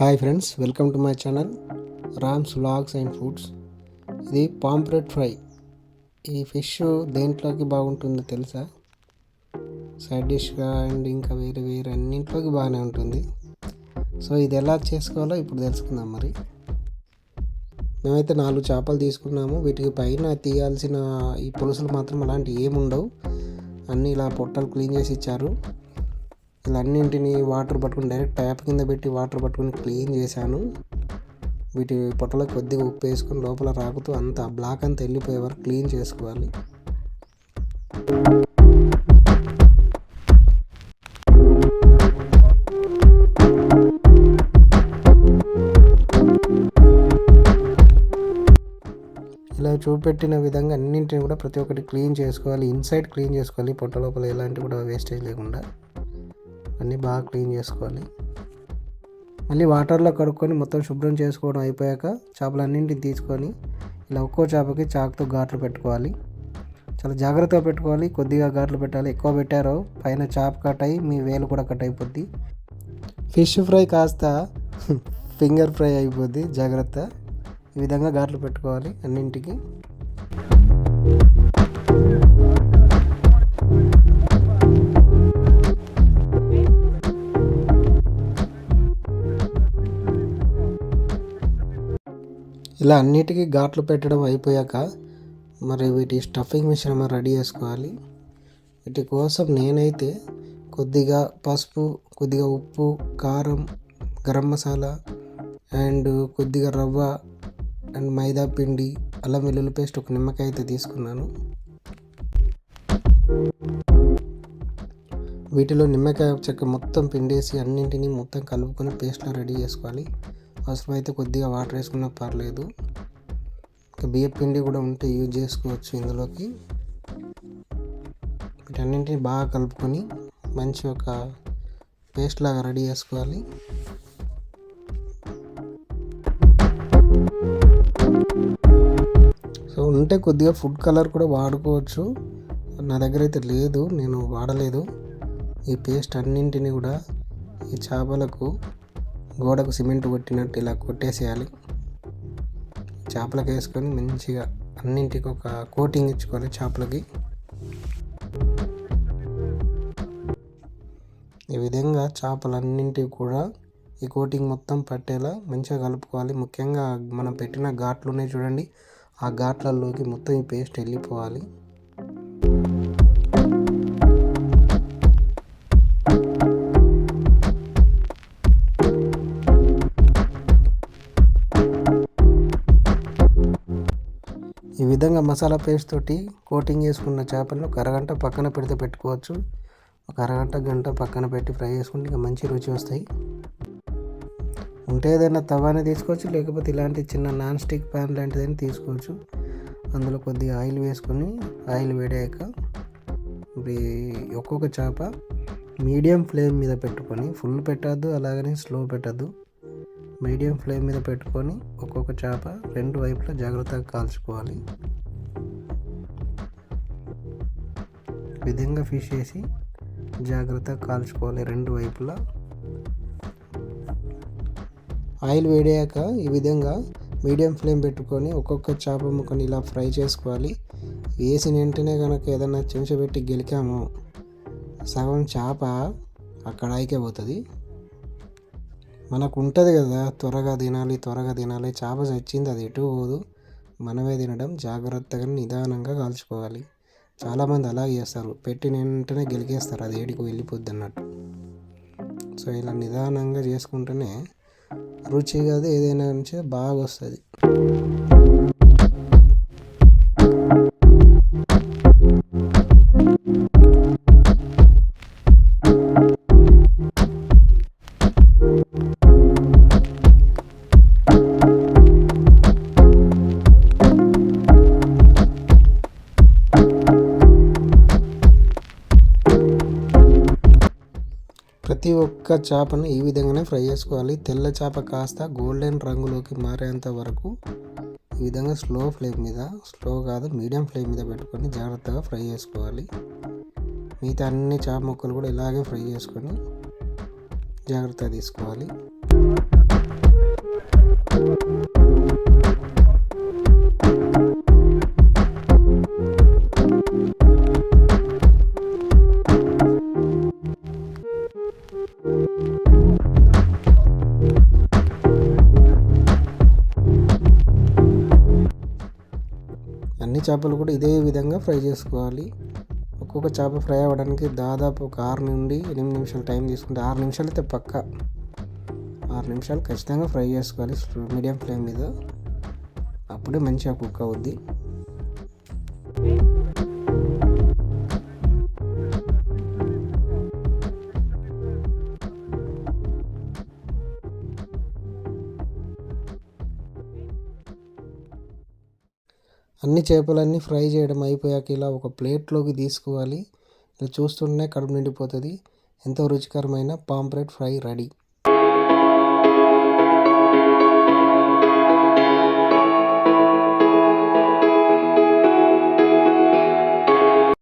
Hi friends welcome to my channel Ram's vlogs and foods. ఇది pomfret fry. ఈ fish దేంట్లోకి బాగుంటుందో తెలుసా? Side డిష్గా and ఇంకా వేరే వేరే అన్నింటిలోకి బాగానే ఉంటుంది. సో ఇది ఎలా చేసుకోవాలో ఇప్పుడు తెలుసుకుందాం మరి. మేమైతే నాలుగు చేపలు తీసుకున్నాము. వీటికి పైన తీయాల్సిన ఈ పులుసులు మాత్రం అలాంటివి ఏముండవు. అన్నీ ఇలా పొట్టలు క్లీన్ చేసి ఇచ్చారు. ఇలా అన్నింటిని వాటర్ పట్టుకుని డైరెక్ట్ ట్యాప్ కింద పెట్టి వాటర్ పట్టుకుని క్లీన్ చేశాను. వీటి పొట్టలో కొద్దిగా ఉప్పు వేసుకొని లోపల రాకుతూ అంత బ్లాక్ అంతా వెళ్ళిపోయే వరకు క్లీన్ చేసుకోవాలి. ఇలా చూపెట్టిన విధంగా అన్నింటిని కూడా ప్రతి ఒక్కటి క్లీన్ చేసుకోవాలి. ఇన్సైడ్ క్లీన్ చేసుకోవాలి. పొట్ట లోపల ఎలాంటి కూడా వేస్టేజ్ లేకుండా. అన్నీ బాగా క్లీన్ చేసుకోవాలి. మళ్ళీ వాటర్లో కడుక్కొని మొత్తం శుభ్రం చేసుకోవడం అయిపోయాక చేపలన్నింటిని తీసుకొని ఇలా ఒక్కో చేపకి చాకుతో ఘాట్లు పెట్టుకోవాలి. చాలా జాగ్రత్తగా పెట్టుకోవాలి. కొద్దిగా ఘాట్లు పెట్టాలి. ఎక్కువ పెట్టారో పైన చాప్ కట్ అయ్యి మీ వేలు కూడా కట్ అయిపోద్ది. ఫిష్ ఫ్రై కాస్త ఫింగర్ ఫ్రై అయిపోద్ది. జాగ్రత్త. ఈ విధంగా ఘాట్లు పెట్టుకోవాలి అన్నింటికి. ఇలా అన్నిటికీ ఘాట్లు పెట్టడం అయిపోయాక మరి వీటి స్టఫింగ్ మిశ్రమం రెడీ చేసుకోవాలి. వీటి కోసం నేనైతే కొద్దిగా పసుపు కొద్దిగా ఉప్పు కారం గరం మసాలా అండ్ కొద్దిగా రవ్వ అండ్ మైదా పిండి అల్లం వెల్లుల్లి పేస్ట్ ఒక నిమ్మకాయ అయితే తీసుకున్నాను. వీటిలో నిమ్మకాయ చెక్క మొత్తం పిండేసి అన్నింటినీ మొత్తం కలుపుకొని పేస్ట్లో రెడీ చేసుకోవాలి. అవసరమైతే కొద్దిగా వాటర్ వేసుకున్నా పర్లేదు. ఇంకా బియ్యం పిండి కూడా ఉంటే యూజ్ చేసుకోవచ్చు ఇందులోకి. వీటన్నింటిని బాగా కలుపుకొని మంచి ఒక పేస్ట్ లాగా రెడీ చేసుకోవాలి. సో ఉంటే కొద్దిగా ఫుడ్ కలర్ కూడా వాడుకోవచ్చు. నా దగ్గర అయితే లేదు నేను వాడలేదు. ఈ పేస్ట్ అన్నింటిని కూడా ఈ చేపలకు గోడకు సిమెంట్ కొట్టినట్టు ఇలా కొట్టేసేయాలి. చేపలకు వేసుకొని మంచిగా అన్నింటికి ఒక కోటింగ్ ఇచ్చుకోవాలి చేపలకి. ఈ విధంగా చేపలన్నింటికి కూడా ఈ కోటింగ్ మొత్తం పట్టేలా మంచిగా కలుపుకోవాలి. ముఖ్యంగా మనం పెట్టిన ఘాట్లు ఉన్నాయి చూడండి. ఆ ఘాట్లలోకి మొత్తం ఈ పేస్ట్ వెళ్ళిపోవాలి. ఈ విధంగా మసాలా పేస్ట్ తోటి కోటింగ్ చేసుకున్న చేపలను ఒక అరగంట పక్కన పెడితే పెట్టుకోవచ్చు. ఒక అరగంట గంట పక్కన పెట్టి ఫ్రై చేసుకుంటే ఇంకా మంచి రుచి వస్తాయి. ఉంటే ఏదైనా తవానే తీసుకోవచ్చు లేకపోతే ఇలాంటి చిన్న నాన్ స్టిక్ ప్యాన్ లాంటిదైనా తీసుకోవచ్చు. అందులో కొద్దిగా ఆయిల్ వేసుకొని ఆయిల్ వేడాక ఇప్పుడు ఒక్కొక్క చేప మీడియం ఫ్లేమ్ మీద పెట్టుకొని ఫుల్ పెట్టద్దు అలాగని స్లో పెట్టద్దు. మీడియం ఫ్లేమ్ మీద పెట్టుకొని ఒక్కొక్క చేప రెండు వైపులా జాగ్రత్తగా కాల్చుకోవాలి. విధంగా ఫిష్ వేసి జాగ్రత్తగా కాల్చుకోవాలి రెండు వైపులా. ఆయిల్ వేడాక ఈ విధంగా మీడియం ఫ్లేమ్ పెట్టుకొని ఒక్కొక్క చేప ముక్కని ఇలా ఫ్రై చేసుకోవాలి. వేసిన వెంటనే కనుక ఏదైనా చెంచా పెట్టి గెలికాము. సగం చేప అక్కడ కడాయికే పోతుంది మనకు ఉంటుంది కదా త్వరగా తినాలి త్వరగా తినాలి చేప చచ్చింది అది ఎటు పోదు. మనమే తినడం జాగ్రత్తగా నిదానంగా కాల్చుకోవాలి. చాలామంది అలా చేస్తారు. పెట్టిన వెంటనే గెలికేస్తారు. అది ఏడికి వెళ్ళిపోద్ది అన్నట్టు. సో ఇలా నిదానంగా చేసుకుంటేనే రుచి కాదు ఏదైనా నుంచి బాగా వస్తుంది ప్రతి ఒక్క చేపను ఈ విధంగానే ఫ్రై చేసుకోవాలి. తెల్ల చేప కాస్త గోల్డెన్ రంగులోకి మారేంత వరకు ఈ విధంగా స్లో ఫ్లేమ్ మీద స్లో కాదు మీడియం ఫ్లేమ్ మీద పెట్టుకొని జాగ్రత్తగా ఫ్రై చేసుకోవాలి. మిగతా అన్ని చేప ముక్కలు కూడా ఇలాగే ఫ్రై చేసుకొని జాగ్రత్త తీసుకోవాలి. అన్ని చేపలు కూడా ఇదే విధంగా ఫ్రై చేసుకోవాలి. ఒక్కొక్క చేప ఫ్రై అవ్వడానికి దాదాపు ఒక ఆరు నుండి ఎనిమిది నిమిషాలు టైం తీసుకుంటే ఆరు నిమిషాలు అయితే పక్క. ఆరు నిమిషాలు ఖచ్చితంగా ఫ్రై చేసుకోవాలి మీడియం ఫ్లేమ్ మీద. అప్పుడే మంచిగా కుక్ అవుద్ది. అన్ని చేపలన్నీ ఫ్రై చేయడం అయిపోయాక ఇలా ఒక ప్లేట్లోకి తీసుకోవాలి. ఇలా చూస్తుంటే కడుపు నిండిపోతుంది. ఎంతో రుచికరమైన పాంప్లెట్ ఫ్రై రెడీ.